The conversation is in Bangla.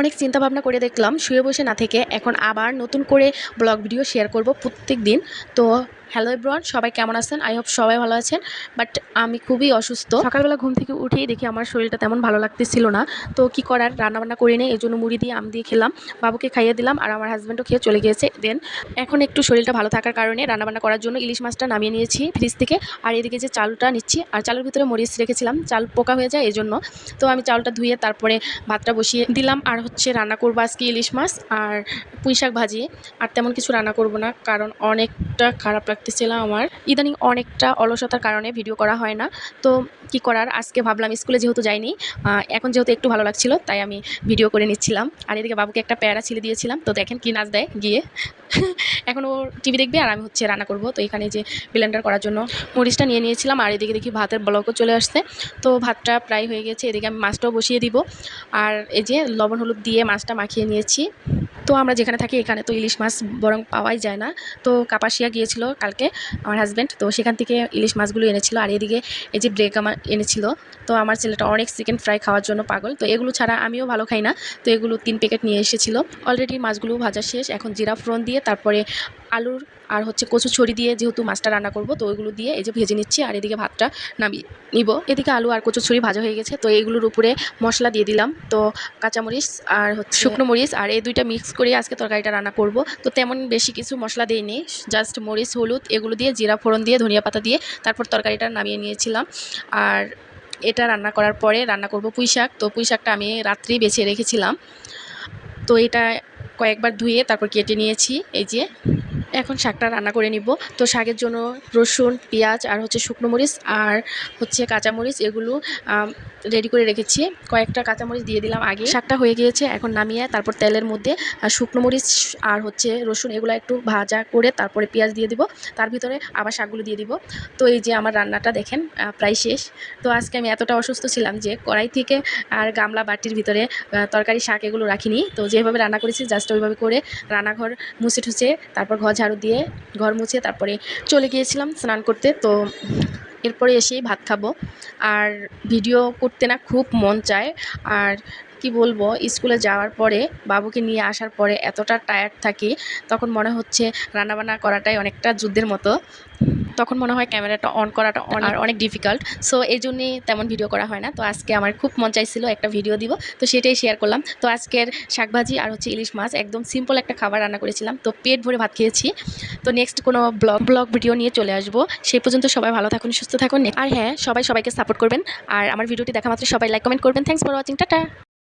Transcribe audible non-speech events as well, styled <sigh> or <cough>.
অনেক চিন্তা ভাবনা করে দেখলাম, শুয়ে বসে না থেকে। এখন আবার নতুন করে ব্লগ ভিডিও শেয়ার করব প্রত্যেক দিন তো হ্যালো এভরিওয়ান সবাই কেমন আছেন? আই হোপ সবাই ভালো আছেন বাট আমি খুবই অসুস্থ। সকালবেলা ঘুম থেকে উঠেই দেখি আমার শরীরটা তেমন ভালো লাগতেছিল না। তো কি করার? রান্নাবান্না করে নেই, এই জন্য মুড়ি দিয়ে আম দিয়ে খেলাম, বাবুকে খাইয়ে দিলাম, আর আমার হাজব্যান্ডও খেয়ে চলে গিয়েছে। দেন এখন একটু শরীরটা ভালো থাকার কারণে রান্নাবান্না করার জন্য ইলিশ মাছটা নামিয়ে নিয়েছি ফ্রিজ থেকে, আর এদিকে যে চালটা নিচ্ছি, আর চালের ভিতরে মরিচ রেখেছিলাম, চাল পোকা হয়ে যায় এই জন্য তো আমি চালটা ধুয়ে তারপরে ভাতটা বসিয়ে দিলাম, আর হচ্ছে রান্না করব আজকে ইলিশ মাছ আর পুঁই শাক ভাজি। আর তেমন কিছু রান্না করব না, কারণ অনেকটা খারাপ লাগতেছিল আমার। ইদানিং অনেকটা অলসতার কারণে ভিডিও করা হয় না। তো কি করার? আজকে ভাবলাম স্কুলে যেহেতু যাইনি এখন যেহেতু একটু ভালো লাগছিল, তাই আমি ভিডিও করে নিচ্ছিলাম। আর এদিকে বাবুকে একটা প্যারা ছিলে দিয়েছিলাম, তো দেখেন কি নাচ দেয় গিয়ে। <laughs> এখন ও টিভি দেখবে আর আমি হচ্ছে রান্না করব। তো এখানে যে ব্লেন্ডার করার জন্য মরিচটা নিয়ে নিয়েছিলাম, আর এদিকে দেখি ভাতের ব্লকও চলে আসছে। তো ভাতটা প্রায় হয়ে গেছে, এদিকে আমি মাছটাও বসিয়ে দিব। আর এই যে লবণ হলুদ দিয়ে মাছটা মাখিয়ে নিয়েছি। তো আমরা যেখানে থাকি এখানে তো ইলিশ মাছ বরং পাওয়াই যায় না। তো কাপাসিয়া গিয়েছিল কালকে আমার হাজব্যান্ড তো সেখান থেকে ইলিশ মাছগুলো এনেছিল। আর এদিকে এই যে ব্রেক আমার এনেছিল, তো আমার ছেলেটা অনেক চিকেন ফ্রাই খাওয়ার জন্য পাগল। তো এগুলো ছাড়া আমিও ভালো খাই না। তো এগুলো তিন প্যাকেট নিয়ে এসেছিল। অলরেডি মাছগুলো ভাজা শেষ। এখন জিরা ফোড়ন দিয়ে তারপরে আলুর আর হচ্ছে কচু ছড়ি দিয়ে যেহেতু মাছটা রান্না করব, তো ওইগুলো দিয়ে এই যে ভেজে নিচ্ছি আর এদিকে ভাতটা নামিয়ে নিব। এদিকে আলু আর কচু ছড়ি ভাজা হয়ে গেছে, তো এইগুলোর উপরে মশলা দিয়ে দিলাম। তো কাঁচামরিচ আর হচ্ছে শুকনো মরিচ আর এই দুইটা মিক্স করে আজকে তরকারিটা রান্না করব। তো তেমন বেশি কিছু মশলা দিইনি, জাস্ট মরিচ, হলুদ এগুলো দিয়ে জিরা ফোড়ন দিয়ে, ধনিয়া পাতা দিয়ে তারপর তরকারিটা নামিয়ে নিয়েছিলাম। আর এটা রান্না করার পরে রান্না করব পুঁই শাক, তো পুঁই শাকটা আমি রাত্রেই বেছে রেখেছিলাম। তো এটা কয়েকবার ধুয়ে তারপর কেটে নিয়েছি, এই যে এখন শাকটা রান্না করে নিব। তো শাকের জন্য রসুন, পেঁয়াজ আর হচ্ছে শুকনো মরিচ আর হচ্ছে কাঁচামরিচ এগুলো রেডি করে রেখেছি। কয়েকটা কাঁচামরিচ দিয়ে দিলাম আগে। শাকটা হয়ে গিয়েছে, এখন নামিয়ে তারপর তেলের মধ্যে শুকনো মরিচ আর হচ্ছে রসুন, এগুলো একটু ভাজা করে তারপরে পেঁয়াজ দিয়ে দিব। তার ভিতরে আবার শাকগুলো দিয়ে দিব। তো এই যে আমার রান্নাটা দেখেন প্রায় শেষ। তো আজকে আমি এতটা অসুস্থ ছিলাম যে কড়াই থেকে আর গামলা বাটির ভিতরে তরকারি, শাক এগুলো রাখিনি। তো যেভাবে রান্না করেছি জাস্ট ওইভাবে করে রান্নাঘর মুছে ঠুছে তারপর ঘর ঝাড়ু দিয়ে ঘর মুছে তারপরে চলে গিয়েছিলাম স্নান করতে। তো এরপরে এসেই ভাত খাব। আর ভিডিও করতে না খুব মন চায়। আর কি বলব, স্কুলে যাওয়ার পরে, বাবুকে নিয়ে আসার পরে এতটা টায়ার্ড থাকি, তখন মনে হচ্ছে রান্নাবান্না করাটাই অনেকটা যুদ্ধের মতো। তখন মনে হয় ক্যামেরাটা অন করাটা আর অনেক ডিফিকাল্ট সো এই জন্যই তেমন ভিডিও করা হয় না। তো আজকে আমার খুব মন চাইছিল একটা ভিডিও দিব। তো সেটাই শেয়ার করলাম। তো আজকের শাকভাজি আর হচ্ছে ইলিশ মাছ, একদম সিম্পল একটা খাবার রান্না করেছিলাম। তো পেট ভরে ভাত খেয়েছি। তো নেক্সট কোনো ব্লগ ব্লগ ভিডিও নিয়ে চলে আসব। সেই পর্যন্ত সবাই ভালো থাকুন, সুস্থ থাকুন। আর হ্যাঁ সবাই সবাইকে সাপোর্ট করবেন। আর আমার ভিডিওটি দেখা মাত্র সবাই লাইক কমেন্ট করবেন। Thanks for watching tata!